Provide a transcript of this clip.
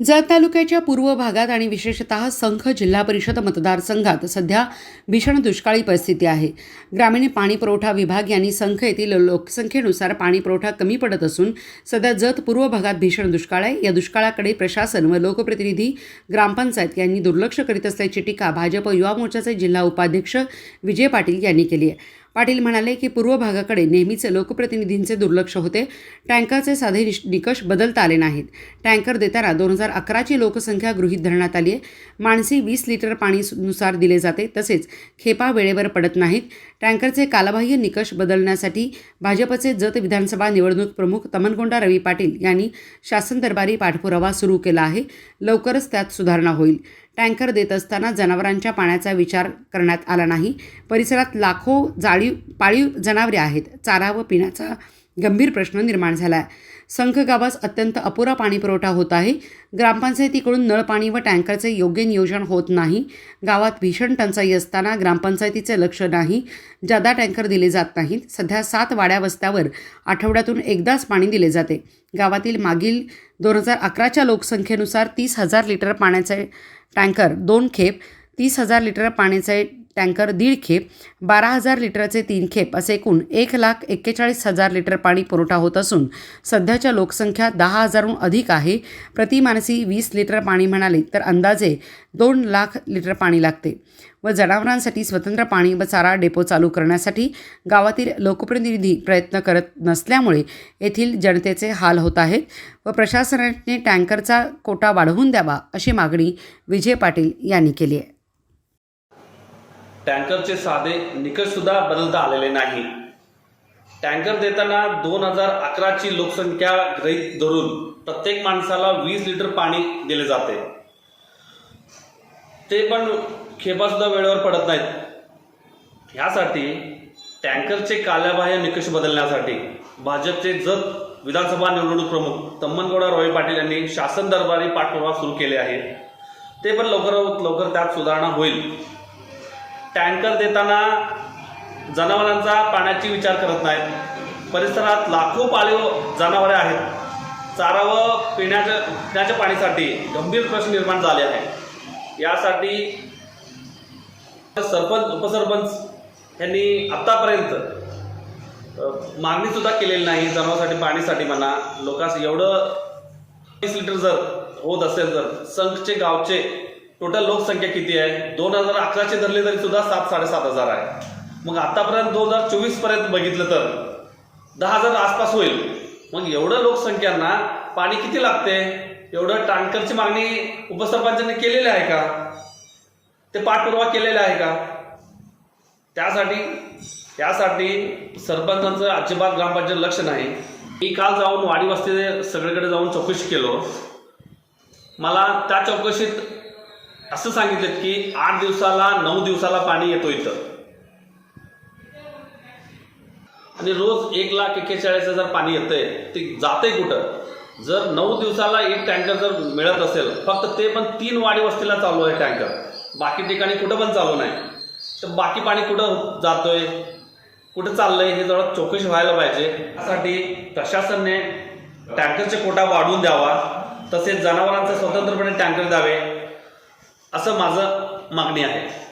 जत तालुक्याच्या पूर्व भागात आणि विशेषतः संख जिल्हा परिषद मतदारसंघात सध्या भीषण दुष्काळी परिस्थिती आहे. ग्रामीण पाणीपुरवठा विभाग यांनी संख येथील लोकसंख्येनुसार पाणीपुरवठा कमी पडत असून सध्या जत पूर्व भागात भीषण दुष्काळ आहे. या दुष्काळाकडे प्रशासन व लोकप्रतिनिधी ग्रामपंचायत यांनी दुर्लक्ष करीत असल्याची टीका भाजप युवा मोर्चाचे जिल्हा उपाध्यक्ष विजय पाटील यांनी केली आहे. पाटील म्हणाले की पूर्व भागाकडे नेहमीचे लोकप्रतिनिधींचे दुर्लक्ष होते. टँकरचे साधे निश निकष बदलता आले नाहीत. टँकर देताना दोन हजार अकराची लोकसंख्या गृहीत धरण्यात आली आहे. माणसी वीस लिटर पाणी नुसार दिले जाते. तसेच खेपा वेळेवर पडत नाहीत. टँकरचे कालबाह्य निकष बदलण्यासाठी भाजपचे जत विधानसभा निवडणूक प्रमुख तमनगोंडा रवी पाटील यांनी शासन दरबारी पाठपुरावा सुरू केला आहे. लवकरच त्यात सुधारणा होईल. टँकर देत असताना जनावरांच्या पाण्याचा विचार करण्यात आला नाही. परिसरात लाखो जाळीव पाळीव जनावरे आहेत. चारा व पिण्याचा गंभीर प्रश्न निर्माण झाला आहे संख गावास अत्यंत अपुरा पाणीपुरवठा होत आहे. ग्रामपंचायतीकडून नळपाणी व टँकरचे योग्य नियोजन होत नाही. गावात भीषण टंचाई असताना ग्रामपंचायतीचे लक्ष नाही. जादा टँकर दिले जात नाहीत सध्या सात वाड्या वस्त्यावर आठवड्यातून एकदाच पाणी दिले जाते. गावातील मागील दोन हजार अकराच्या लोकसंख्येनुसार तीस हजार लिटर पाण्याचे टँकर दोन खेप तीस हजार लिटर पाण्याचे टँकर दीड खेप बारा हजार लिटरचे तीन खेप असे एकूण एक लाख एक्केचाळीस हजार लिटर पाणी पुरवठा होत असून सध्याच्या लोकसंख्या दहा हजारहून अधिक आहे. प्रतिमानसी वीस लिटर पाणी म्हणाले तर अंदाजे दोन लाख लिटर पाणी लागते व जनावरांसाठी स्वतंत्र पाणी व चारा डेपो चालू करण्यासाठी गावातील लोकप्रतिनिधी प्रयत्न करत नसल्यामुळे येथील जनतेचे हाल होत आहेत व प्रशासनाने टँकरचा कोटा वाढवून द्यावा अशी मागणी विजय पाटील यांनी केली आहे. टँकरचे साधे निकषसुद्धा बदलता आलेले नाही. टँकर देताना दोन हजार अकराची लोकसंख्या गृहीत धरून प्रत्येक माणसाला वीस लिटर पाणी दिले जाते. ते पण खेपासुद्धा वेळेवर पडत नाहीत. ह्यासाठी टँकरचे काल्याबाह्य निकष बदलण्यासाठी भाजपचे जत विधानसभा निवडणूक प्रमुख तम्मनगौडा रॉय पाटील यांनी शासन दरबारी पाठपुरावा सुरू केले आहे. ते पण लवकरात लवकर त्यात सुधारणा होईल. टँकर देताना जनावरांचा पाण्याची विचार करत नाहीत. परिसरात लाखो पाळीव जनावरे आहेत. चारा व पिण्याच्या पिण्याच्या पाणीसाठी गंभीर प्रश्न निर्माण झाले आहे यासाठी सरपंच उपसरपंच यांनी आत्तापर्यंत मागणीसुद्धा केलेली नाही जनावरांसाठी पाणीसाठी म्हणा. लोकांस एवढं वीस लिटर जर होत असेल तर संघचे गावचे टोटल लोकसंख्या किती आहे? दोन हजार अकराचे धरले तरी सुद्धा सात साडेसात हजार आहे. मग आतापर्यंत दोन हजार चोवीसपर्यंत बघितलं तर दहा हजार आसपास होईल. मग एवढं लोकसंख्यांना पाणी किती लागते? एवढं टँकरची मागणी उपसरपंचांनी केलेली आहे का? ते पाठपुरावा केलेला आहे का? त्यासाठी त्यासाठी सरपंचांचं अजिबात ग्रामपंचायत लक्ष नाही. मी काल जाऊन वाडी वस्ती सगळीकडे जाऊन चौकशी केलो. मला त्या चौकशीत असं सांगितलं की आठ दिवसाला नऊ दिवसाला पाणी येतो इथं. आणि रोज एक लाख एक्केचाळीस हजार पाणी येतंय. ते जातंय कुठं? जर नऊ दिवसाला एक टँकर जर मिळत असेल फक्त ते पण तीन वाडी वस्तीला चालू आहे टँकर. बाकी ठिकाणी कुठं पण चालू नाही. तर बाकी पाणी कुठं जातोय? कुठं चाललंय? हे जरा चौकशी व्हायला पाहिजे. त्यासाठी प्रशासनाने टँकरचे कोटा वाढवून द्यावा. तसेच जनावरांचे स्वतंत्रपणे टँकर द्यावे. असं माझं मागणी आहे.